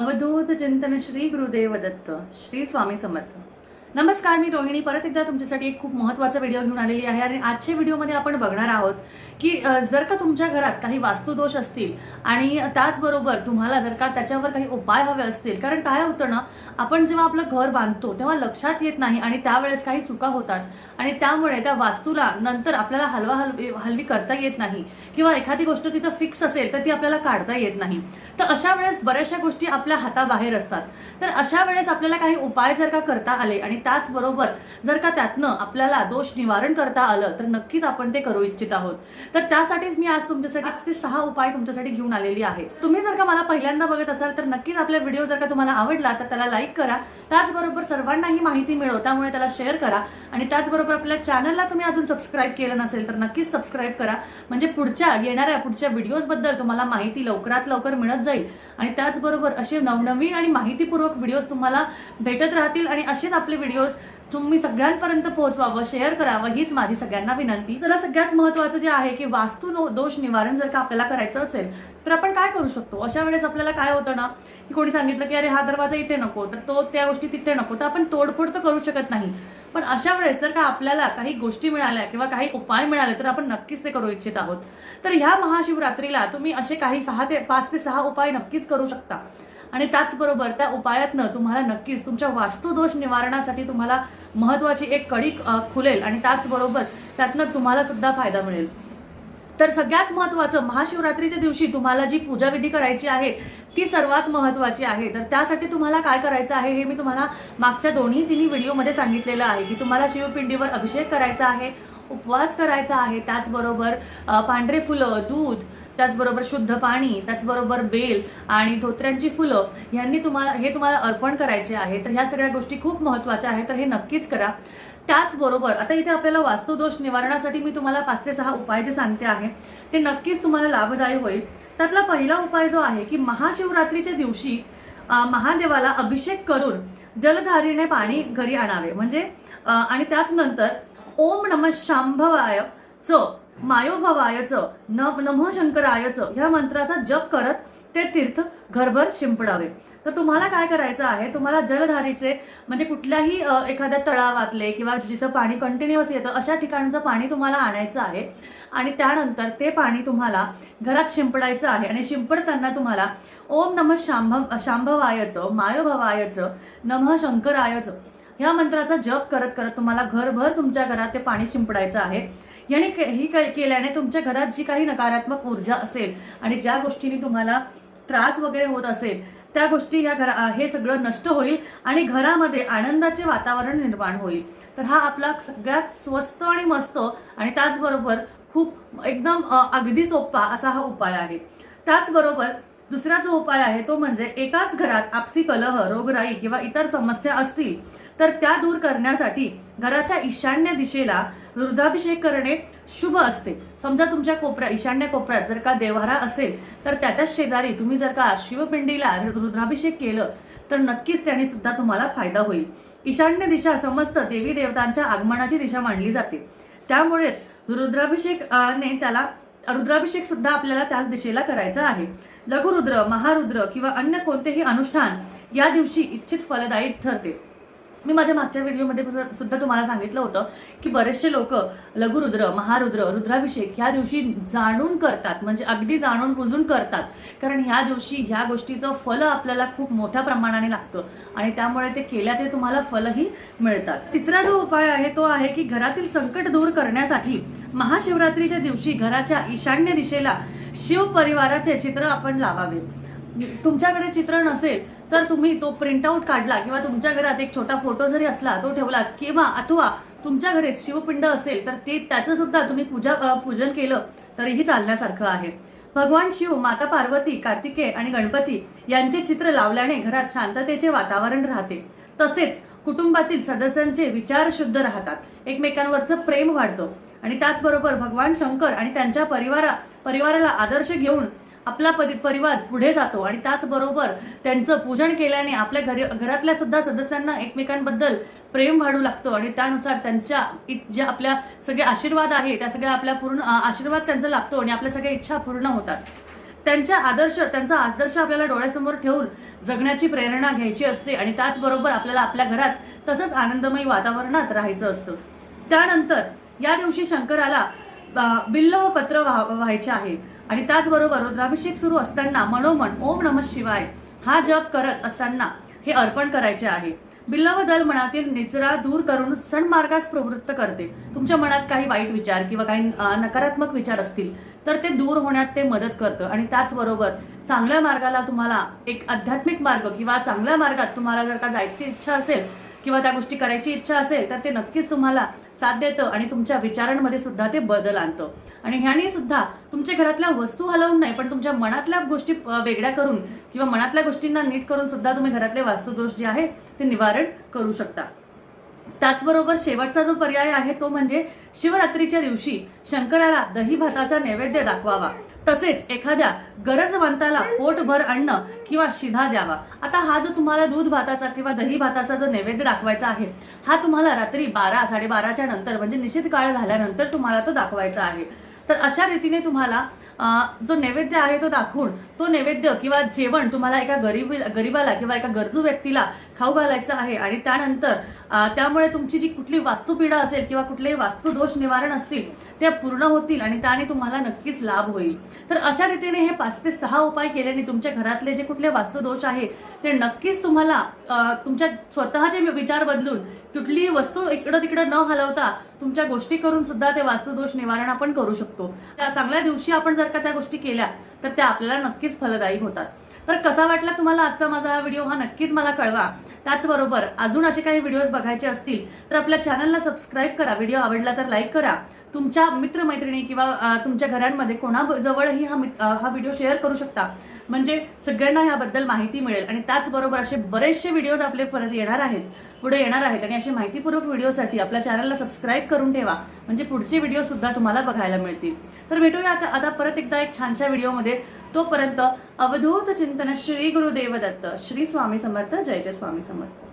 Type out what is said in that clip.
अवधूत चिंतन श्री गुरुदेव दत्त श्री स्वामी समर्थ नमस्कार मी रोहिणी. परत एकदा तुमच्यासाठी एक खूप महत्त्वाचा व्हिडिओ घेऊन आलेली आहे आणि आजच्या व्हिडिओमध्ये आपण बघणार आहोत की जर का तुमच्या घरात काही वास्तुदोष असतील आणि त्याचबरोबर तुम्हाला जर का त्याच्यावर काही उपाय हवे असतील कारण काय होतं ना आपण जेव्हा आपलं घर बांधतो तेव्हा लक्षात येत नाही आणि त्यावेळेस काही चुका होतात आणि त्यामुळे त्या वास्तूला नंतर आपल्याला हलवा हलवी हलवी करता येत नाही किंवा एखादी गोष्ट तिथं फिक्स असेल तर ती आपल्याला काढता येत नाही. तर अशा वेळेस बऱ्याचशा गोष्टी आपल्या हाताबाहेर असतात. तर अशा वेळेस आपल्याला काही उपाय जर का करता आले आणि त्याचबरोबर जर का त्यातनं आपल्याला दोष निवारण करता आलं तर नक्कीच आपण ते करू इच्छित आहोत. तर त्यासाठीच मी आज तुमच्यासाठी ते सहा उपाय तुमच्यासाठी घेऊन आलेली आहे. तुम्ही जर का मला पहिल्यांदा बघत असाल तर नक्कीच आपला व्हिडिओ जर का तुम्हाला आवडला तर त्याला लाईक करा. त्याचबरोबर सर्वांना ही माहिती मिळो त्यामुळे त्याला शेअर करा. आणि त्याचबरोबर आपल्या चॅनलला तुम्ही अजून सबस्क्राईब केलं नसेल तर नक्कीच सबस्क्राईब करा. म्हणजे पुढच्या येणाऱ्या पुढच्या व्हिडिओजबद्दल तुम्हाला माहिती लवकरात लवकर मिळत जाईल. आणि त्याचबरोबर असे नवनवीन आणि माहितीपूर्वक व्हिडिओज तुम्हाला भेटत राहतील. आणि असेच आपले व्हिडिओज तुम्ही सगळ्यांपर्यंत पोहोचवावं शेअर करावं हीच माझी सगळ्यांना विनंती. जरा सगळ्यात महत्वाचं जे आहे की वास्तू दोष निवारण जर का आपल्याला करायचं असेल तर आपण काय करू शकतो? अशा वेळेस आपल्याला काय होतं ना की कोणी सांगितलं की अरे हा दरवाजा इथे नको तर तो त्या गोष्टी तिथे नको. तर आपण तोडफोड तर करू शकत नाही. पण अशा वेळेस जर का आपल्याला काही गोष्टी मिळाल्या किंवा काही उपाय मिळाले तर आपण नक्कीच ते करू इच्छित आहोत. तर ह्या महाशिवरात्रीला तुम्ही असे काही सहा ते पाच ते सहा उपाय नक्कीच करू शकता. आणि त्याचबरोबर त्या उपायातनं तुम्हाला नक्कीच तुमच्या वास्तुदोष निवारणासाठी तुम्हाला महत्वाची एक कडी खुलेल आणि त्याचबरोबर त्यातनं तुम्हाला सुद्धा फायदा मिळेल. तर सगळ्यात महत्त्वाचं महाशिवरात्रीच्या दिवशी तुम्हाला जी पूजाविधी करायची आहे ती सर्वात महत्त्वाची आहे. तर त्यासाठी तुम्हाला काय करायचं आहे हे मी तुम्हाला मागच्या दोन्ही तिन्ही व्हिडिओमध्ये सांगितलेलं आहे की तुम्हाला शिवपिंडीवर अभिषेक करायचा आहे उपवास करायचा आहे त्याचबरोबर पांढरे फुलं दूध त्याचबरोबर शुद्ध पाणी त्याचबरोबर बेल आणि धोत्र्यांची फुलं यांनी तुम्हाला हे तुम्हाला अर्पण करायचे आहे. तर ह्या सगळ्या गोष्टी खूप महत्त्वाच्या आहेत. तर हे नक्कीच करा. त्याचबरोबर आता इथे आपल्याला वास्तुदोष निवारणासाठी मी तुम्हाला पाच ते सहा उपाय जे सांगते आहे ते नक्कीच तुम्हाला लाभदायी होईल. त्यातला पहिला उपाय जो आहे की महाशिवरात्रीच्या दिवशी महादेवाला अभिषेक करून जलधारीने पाणी घरी आणावे. म्हणजे आणि त्याच नंतर ओम नम शांभवाय च मायोभवाय च नम नमः शंकराय ह्या मंत्राचा जप करत ते तीर्थ घरभर शिंपडावे. तर तुम्हाला काय करायचं आहे? तुम्हाला जलधारीचे म्हणजे कुठल्याही एखाद्या तळावातले किंवा जिथं पाणी कंटिन्युअस येतं अशा ठिकाणचं पाणी तुम्हाला आणायचं आहे. आणि त्यानंतर ते पाणी तुम्हाला घरात शिंपडायचं आहे. आणि शिंपडताना तुम्हाला ओम नमः शांभ शांभवायच मायोभवायच नमः शंकरायच ह्या मंत्राचा जप करत करत तुम्हाला घरभर तुमच्या घरात ते पाणी शिंपडायचं आहे. याने ही केल्याने तुमच्या घरात जी काही नकारात्मक ऊर्जा असेल आणि ज्या गोष्टींनी तुम्हाला त्रास वगैरे होत असेल त्या गोष्टी ह्या घरा हे सगळं नष्ट होईल आणि घरामध्ये आनंदाचे वातावरण निर्माण होईल. तर हा आपला सगळ्यात स्वस्त आणि मस्त आणि त्याचबरोबर खूप एकदम अगदी सोपा असा हा उपाय आहे. त्याचबरोबर दुसरा जो उपाय आहे तो म्हणजे एकाच घरात आपसी कलह रोगराई किंवा इतर समस्या असतील तर त्या दूर करण्यासाठी घराच्या ईशान्य दिशेला रुद्राभिषेक करणे शुभ असते. समजा तुमच्या कोपऱ्या ईशान्य कोपऱ्यात जर का देवहारा असेल तर त्याच्या शेजारी तुम्ही जर का शिवपिंडीला रुद्राभिषेक केलं तर नक्कीच त्याने सुद्धा तुम्हाला फायदा होईल. ईशान्य दिशा समस्त देवी देवतांच्या आगमनाची दिशा मानली जाते. त्यामुळेच रुद्राभिषेकाने त्याला रुद्राभिषेक सुद्धा आपल्याला त्याच दिशेला करायचा आहे. लघुरुद्र महारुद्र किंवा अन्य कोणतेही अनुष्ठान या दिवशी इच्छित फलदायी ठरते. मी माझ्या मागच्या व्हिडिओमध्ये सुद्धा- तुम्हाला सांगितलं होतं की बरेचसे लोक लघुरुद्र महारुद्र रुद्राभिषेक ह्या दिवशी जाणून करतात म्हणजे अगदी जाणून बुजून करतात. कारण ह्या दिवशी ह्या गोष्टीचं फल आपल्याला खूप मोठ्या प्रमाणाने लागतं आणि त्यामुळे ते केल्याचे तुम्हाला फलही मिळतात. तिसरा जो उपाय आहे तो आहे की घरातील संकट दूर करण्यासाठी महाशिवरात्रीच्या दिवशी घराच्या ईशान्य दिशेला शिव परिवाराचे चित्र आपण लावावे तुमच्याकडे चित्र नसेल तर तुम्ही तो प्रिंटआउट काढला किंवा तुमच्या घरात एक छोटा फोटो जरी असला तो ठेवला किंवा अथवा तुमच्या घरात शिवपिंड असेल तर ते त्याचं सुद्धा तुम्ही पूजा पूजन केलं तरीही चालण्यासारखं आहे. भगवान शिव माता पार्वती कार्तिकेय आणि गणपती यांचे चित्र लावल्याने घरात शांततेचे वातावरण राहते. तसेच कुटुंबातील सदस्यांचे विचार शुद्ध राहतात. एकमेकांवरचं प्रेम वाढतं. आणि त्याचबरोबर भगवान शंकर आणि त्यांच्या परिवारा परिवाराला आदर्श घेऊन आपला परि- परिवार पुढे जातो आणि त्याचबरोबर त्यांचं पूजन केल्याने आपल्या घरी घरातल्या सुद्धा सदस्यांना एकमेकांबद्दल प्रेम वाढू लागतो आणि त्यानुसार त्यांच्या इ- ज्या आपल्या सगळे आशीर्वाद आहे त्या सगळ्या आपल्या पूर्ण आशीर्वाद त्यांचा लागतो आणि आपल्या सगळ्या इच्छा पूर्ण होतात. त्यांच्या आदर्श त्यांचा आदर्श आपल्याला डोळ्यासमोर ठेवून जगण्याची प्रेरणा घ्यायची असते आणि त्याचबरोबर आपल्याला आपल्या घरात तसंच आनंदमयी वातावरणात राहायचं असतं. त्यानंतर या दिवशी शंकराला बिल्ल व पत्र व्हायचे आहे. आणि त्याचबरोबर रुद्राभिषेक सुरू असताना मनोमन ओम नम शिवाय हा जप करत असताना हे अर्पण करायचे आहे. बिल्लव दल मनातील निचरा दूर करून सणमार्गास प्रवृत्त करते. तुमच्या मनात काही वाईट विचार किंवा काही नकारात्मक विचार असतील तर ते दूर होण्यात ते मदत करतं. आणि त्याचबरोबर चांगल्या मार्गाला तुम्हाला एक आध्यात्मिक मार्ग किंवा चांगल्या मार्गात तुम्हाला जर का जायची इच्छा असेल किंवा त्या गोष्टी करायची इच्छा असेल तर ते नक्कीच तुम्हाला साथ देतं आणि तुमच्या विचारांमध्ये सुद्धा ते बदल आणतं. आणि ह्याने सुद्धा तुमच्या घरातल्या वस्तू हलवून नाही पण तुमच्या मनातल्या गोष्टी वेगळ्या करून किंवा मनातल्या गोष्टींना नीट करून सुद्धा तुम्ही घरातले वास्तुदोष जे आहे ते निवारण करू शकता. त्याचबरोबर शेवटचा जो पर्याय आहे तो म्हणजे शिवरात्रीच्या दिवशी शंकराला दही भाताचा नैवेद्य दाखवावा. तसेच एखाद्या गरजवंताला पोटभर अन्न किंवा शिधा द्यावा. आता हा जो तुम्हाला दूध भाताचा किंवा दही भाताचा जो नैवेद्य दाखवायचा आहे हा तुम्हाला रात्री बारा साडेबाराच्या नंतर म्हणजे निश्चित काळ झाल्यानंतर तुम्हाला तो दाखवायचा आहे. तर अशा रीतीने तुम्हाला जो नैवेद्य आहे तो दाखवून तो नैवेद्य किंवा जेवण तुम्हाला एका गरीब गरीबाला किंवा एका गरजू व्यक्तीला खाऊ घालायचं आहे आणि त्यानंतर त्यामुळे तुमची जी कुठली वास्तुपीडा असेल किंवा कुठलेही वास्तुदोष निवारण असतील ते पूर्ण होतील आणि त्याने तुम्हाला नक्कीच लाभ होईल. तर अशा रीतीने हे पाच ते सहा उपाय केल्याने तुमच्या घरातले जे कुठले वास्तुदोष आहे ते नक्कीच तुम्हाला तुमच्या स्वतःचे विचार बदलून कुठलीही वस्तू इकडं तिकडं न हलवता तुमच्या गोष्टी करून सुद्धा ते वास्तुदोष निवारण आपण करू शकतो. त्या चांगल्या दिवशी आपण जर का त्या गोष्टी केल्या तर त्या आपल्याला नक्कीच फलदायी होतात. तर कसा वाटला तुम्हाला आजचा माझा हा व्हिडिओ हा नक्कीच मला कळवा. त्याचबरोबर अजून असे काही व्हिडिओज बघायचे असतील तर आपल्या चॅनलला सबस्क्राईब करा. व्हिडिओ आवडला तर लाईक करा. तुमच्या मित्रमैत्रिणी किंवा तुमच्या घरांमध्ये कोणाजवळही हा हा व्हिडिओ शेअर करू शकता. म्हणजे सगळ्यांना ह्याबद्दल माहिती मिळेल. आणि त्याचबरोबर असे बरेचसे व्हिडिओज आपले परत येणार आहेत पुढे येणार आहेत. आणि असे माहितीपूर्वक व्हिडिओसाठी आपल्या चॅनलला सबस्क्राईब करून ठेवा. म्हणजे पुढचे व्हिडिओ सुद्धा तुम्हाला बघायला मिळतील. तर भेटूया आता आता परत एकदा एक छानशा व्हिडिओमध्ये तोपर्यंत अवधूत चिंतन श्री गुरुदेव दत्त श्री स्वामी समर्थ. जय जय स्वामी समर्थ.